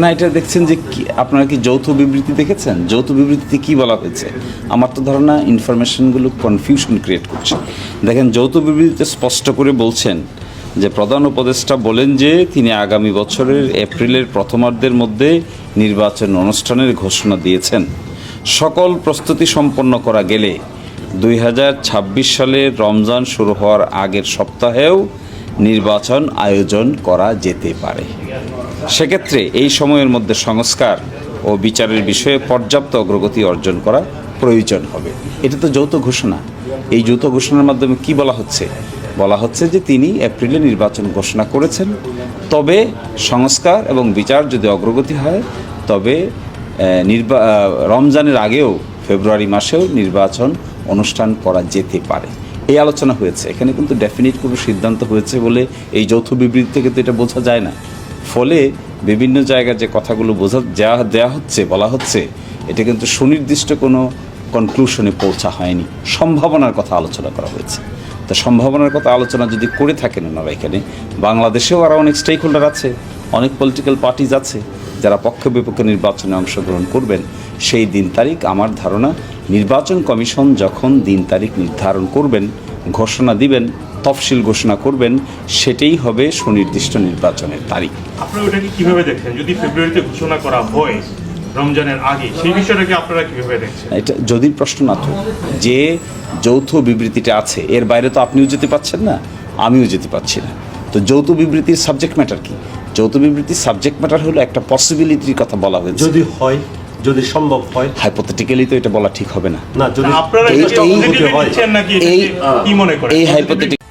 না, এটা দেখছেন যে আপনারা কি যৌথ বিবৃতি দেখেছেন? যৌথ বিবৃতিতে কি বলা হয়েছে? আমার তো ধারণা ইনফরমেশনগুলো কনফিউশন ক্রিয়েট করছে। দেখেন, যৌথ বিবৃতিতে স্পষ্ট করে বলছেন যে প্রধান উপদেষ্টা বলেন যে তিনি আগামী বছরের এপ্রিলের প্রথমার্ধের মধ্যে নির্বাচন অনুষ্ঠানের ঘোষণা দিয়েছেন। সকল প্রস্তুতি সম্পন্ন করা গেলে দুই সালের রমজান শুরু হওয়ার আগের সপ্তাহেও নির্বাচন আয়োজন করা যেতে পারে। সেক্ষেত্রে এই সময়ের মধ্যে সংস্কার ও বিচারের বিষয়ে পর্যাপ্ত অগ্রগতি অর্জন করা প্রয়োজন হবে। এটা তো যৌথ ঘোষণা। এই যৌথ ঘোষণার মাধ্যমে কি বলা হচ্ছে? বলা হচ্ছে যে তিনি এপ্রিলে নির্বাচন ঘোষণা করেছেন। তবে সংস্কার এবং বিচার যদি অগ্রগতি হয়, তবে নির্বা রমজানের আগেও ফেব্রুয়ারি মাসেও নির্বাচন অনুষ্ঠান করা যেতে পারে। এই আলোচনা হয়েছে। এখানে কিন্তু ডেফিনিট কোনো সিদ্ধান্ত হয়েছে বলে এই যৌথ বিবৃতি থেকে তো এটা বোঝা যায় না। ফলে বিভিন্ন জায়গায় যে কথাগুলো বোঝা দেওয়া দেওয়া হচ্ছে, বলা হচ্ছে, এটা কিন্তু সুনির্দিষ্ট কোনো কনক্লুশনে পৌঁছা হয়নি। সম্ভাবনার কথা আলোচনা করা হয়েছে। তো সম্ভাবনার কথা আলোচনা যদি করে থাকেন ওনারা এখানে, বাংলাদেশেও আরও অনেক স্টেক হোল্ডার আছে, অনেক পলিটিক্যাল পার্টিজ আছে, যারা পক্ষ বিপক্ষে নির্বাচনে অংশগ্রহণ করবেন। সেই দিন তারিখ আমার ধারণা নির্বাচন কমিশন যখন দিন তারিখ নির্ধারণ করবেন ঘোষণা দিবেন তফসিল ঘোষণা করবেন সেটাই হবে সুনির্দিষ্ট নির্বাচনের তারিখ। আপনারা ওটাকে কীভাবে দেখছেন? যদি ফেব্রুয়ারিতে ঘোষণা করা হয় রমজানের আগে সেই বিষয়টাকে আপনারা কীভাবে দেখছেন? এটা যদি প্রশ্ন না তো যে যৌথ বিবৃতিটা আছে এর বাইরে তো আপনিও যেতে পাচ্ছেন না আমিও যেতে পাচ্ছি না। তো যৌথ বিবৃতির সাবজেক্ট ম্যাটার কি? যৌথ বিবৃতির সাবজেক্ট ম্যাটার হলো একটা পসিবিলিটির কথা বলা হয়েছে। যদি হয় যদি সম্ভব হয়। হাইপোথেটিক্যালি তো এটা বলা ঠিক হবে না। না যদি আপনারা এই- মনে করেন? এই হাইপোথেটিক